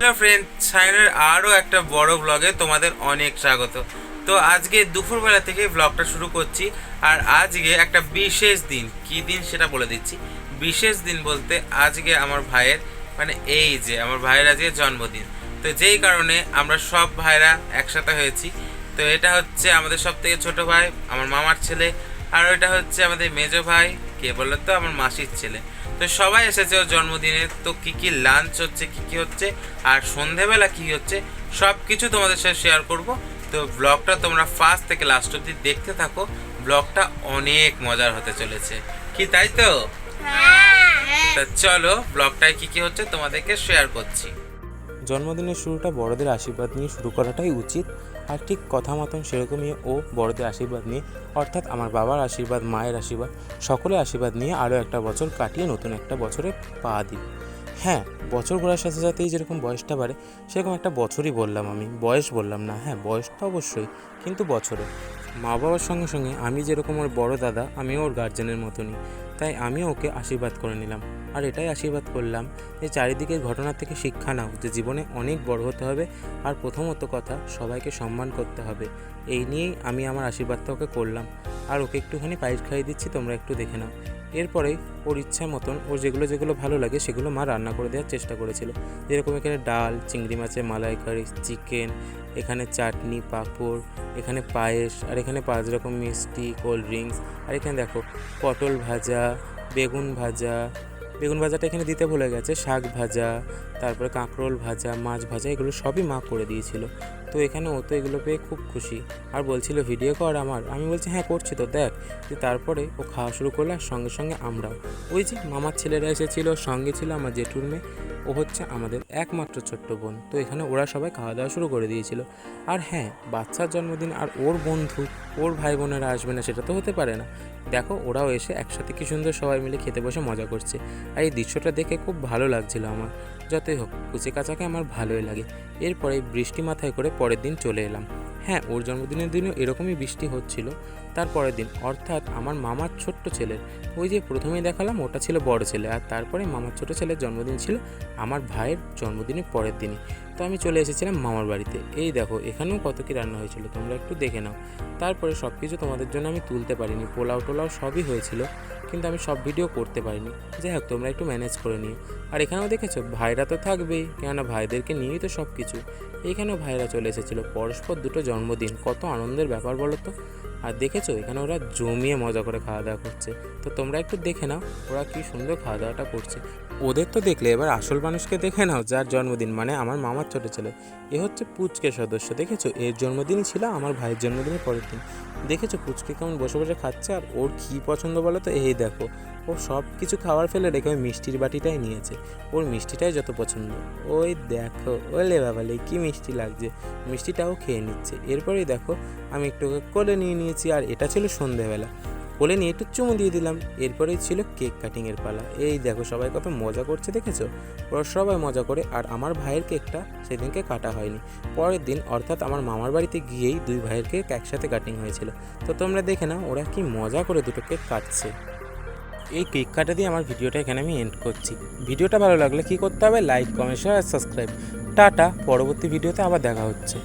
Hello friend সাইনের আরও একটা বড় ব্লগে তোমাদের অনেক স্বাগত। তো আজকে দুপুরবেলা থেকে ব্লগটা শুরু করছি, আর আজকে একটা বিশেষ দিন। কি দিন সেটা বলে দিচ্ছি। বিশেষ দিন বলতে আজকে আমার ভাইয়ের মানে এই যে আমার ভাইয়ের আজকে জন্মদিন। তো যেই কারণে আমরা সব ভাইরা একসাথে হয়েছি। তো এটা হচ্ছে আমাদের সব থেকে ছোটো ভাই, আমার মামার ছেলে, আর ওইটা হচ্ছে আমাদের মেজো ভাই, কে বলল তো আমার মাসির ছেলে। তো সবাই এসেছে ওর জন্মদিনে। তো কি কি লাঞ্চ হচ্ছে কি কি হচ্ছে আর সন্ধেবেলা কি হচ্ছে সব কিছু তোমাদের সাথে শেয়ার করব। তো ব্লগটা তোমরা ফার্স্ট থেকে লাস্ট অব্দি দেখতে থাকো। ব্লগটা অনেক মজার হতে চলেছে। কি তাই তো? তা চলো ব্লগটায় কি কি হচ্ছে তোমাদেরকে শেয়ার করছি। জন্মদিনের শুরুটা বড়দের আশীর্বাদ নিয়ে শুরু করাটাই উচিত। আর ঠিক কথা মতন সেরকমই ও বড়দের আশীর্বাদ নিয়ে, অর্থাৎ আমার বাবার আশীর্বাদ, মায়ের আশীর্বাদ, সকলের আশীর্বাদ নিয়ে আরও একটা বছর কাটিয়ে নতুন একটা বছরে পা দিই। হ্যাঁ বছর ঘোরার সাথে সাথেই যেরকম বয়সটা বাড়ে, সেরকম একটা বছরই বললাম আমি, বয়স বললাম না হ্যাঁ বয়সটা অবশ্যই, কিন্তু বছরে। মা বাবার সঙ্গে সঙ্গে আমি যেরকম ওর বড় দাদা, আমিও ওর গার্জেনের মতনই। তাই আমিও ওকে আশীর্বাদ করে নিলাম। আর এটাই আশীর্বাদ করলাম যে চারিদিকের ঘটনা থেকে শিক্ষা নাও যে জীবনে অনেক বড় হতে হবে আর প্রথমত কথা সবাইকে সম্মান করতে হবে। এই নিয়েই আমি আমার আশীর্বাদটা ওকে করলাম। আর ওকে একটুখানি পায়েস খাইয়ে দিচ্ছি, তোমরা একটু দেখে নাও। এরপরেই ওর ইচ্ছা মতন ওর যেগুলো যেগুলো ভালো লাগে সেগুলো মা রান্না করে দেওয়ার চেষ্টা করেছিল। যেরকম এখানে ডাল, চিংড়ি মাছের মালাইকারি, চিকেন, এখানে চাটনি, পাঁপড়, এখানে পায়েস, আর এখানে পাঁচ রকম মিষ্টি, কোল্ড ড্রিঙ্কস, আর এখানে দেখো পটল ভাজা, বেগুন ভাজা। বেগুন ভাজাটা এখানে দিতে ভুলে গেছে, শাক ভাজা, তারপরে কাঁকরোল ভাজা, মাছ ভাজা, এগুলো সবই মা করে দিয়েছিল। তো এখানে ও তো এগুলো পেয়ে খুব খুশি। আর বলছিল, ভিডিও কর আমার। আমি বলছি হ্যাঁ করছি তো, দেখ। তারপরে ও খাওয়া শুরু করল আর সঙ্গে সঙ্গে আমরাও। ওই যে মামার ছেলেরা এসেছিল, সঙ্গে ছিল আমার জেঠুর মেয়ে। ও হচ্ছে আমাদের একমাত্র ছোট্ট বোন। তো এখানে ওরা সবাই খাওয়া দাওয়া শুরু করে দিয়েছিল। আর হ্যাঁ বাচ্চার জন্মদিন আর ওর বন্ধু, ওর ভাই বোনেরা আসবে না সেটা তো হতে পারে না। দেখো, ওরাও এসে একসাথে কি সুন্দর সবাই মিলে খেতে বসে মজা করছে। আর এই দৃশ্যটা দেখে খুব ভালো লাগছিল আমার। যতই হোক কুচি কাচাকে আমার ভালোই লাগে। এরপরে বৃষ্টি মাথায় করে পরের দিন চলে এলাম। হ্যাঁ ওর জন্মদিনের দিনও এরকমই বৃষ্টি হচ্ছিল। তার পরের দিন, অর্থাৎ আমার মামার ছোট্ট ছেলের, ওই যে প্রথমেই দেখালাম ওটা ছিল বড় ছেলে, আর তারপরে মামার ছোট ছেলের জন্মদিন ছিল আমার ভাইয়ের জন্মদিনের পরের দিনই। তো আমি চলে এসেছিলাম মামার বাড়িতে। এই দেখো, এখানেও কত কী রান্না হয়েছিল, তোমরা একটু দেখে নাও। তারপরে সব কিছু তোমাদের জন্য আমি তুলতে পারিনি পোলাও টোলাও সবই হয়েছিল। কিন্তু আমি সব ভিডিও করতে পারিনি। যাই হোক, তোমরা একটু ম্যানেজ করে নিও। আর এখানেও দেখেছ, ভাইরা তো থাকবেই, কেননা ভাইদেরকে নিয়েই তো সব কিছু এখানেও ভাইরা চলে এসেছিল, পরস্পর দুটো জন্মদিন। কত আনন্দের ব্যাপার বলো তো আর দেখেছ, এখানে ওরা জমিয়ে মজা করে খাওয়া দাওয়া করছে। তো তোমরা একটু দেখে নাও, ওরা কি সুন্দর খাওয়া দাওয়াটা করছে। ওদের তো দেখলে এবার আসল মানুষকে দেখে নাও, যার জন্মদিন মানে আমার মামার ছোট ছেলে। এ হচ্ছে পুচকে সদস্য, দেখেছ? এর জন্মদিনই ছিল আমার ভাইয়ের জন্মদিনের পরের দিন। দেখেছ? পুচকে কেমন বসে বসে খাচ্ছে আর ওর কী পছন্দ বলো তো? এই দেখো, ও সব কিছু খাবার ফেলে রেখে ওই মিষ্টির বাটিটাই নিয়েছে। ওর মিষ্টিটাই যত পছন্দ। ওই দেখো, ওলে বাবালে, কি মিষ্টি লাগছে। মিষ্টিটাও খেয়ে নিচ্ছে। এরপরেই দেখো, আমি একটু কোলে নিয়ে নিয়েছি আর এটা ছিল সন্ধেবেলা। কোলে নিয়ে একটু চুমু দিয়ে দিলাম। এরপরেই ছিল কেক কাটিংয়ের পালা। এই দেখো সবাই কত মজা করছে, দেখেছ? ওরা সবাই মজা করে, আর আমার ভাইয়ের কেকটা সেদিনকে কাটা হয়নি। পরের দিন, অর্থাৎ আমার মামার বাড়িতে গিয়েই দুই ভাইয়ের কেক একসাথে কাটিং হয়েছিল। তো তোমরা দেখে নাও, ওরা কি মজা করে দুটো কেক কাটছে। এই কেক কাটা দিয়ে আমার ভিডিওটা এখানে আমি এন্ড করছি। ভিডিওটা ভালো লাগলে কি করতে হবে? লাইক কমেন্ট শেয়ার আর সাবস্ক্রাইব টাটা, পরবর্তী ভিডিওতে আবার দেখা হচ্ছে।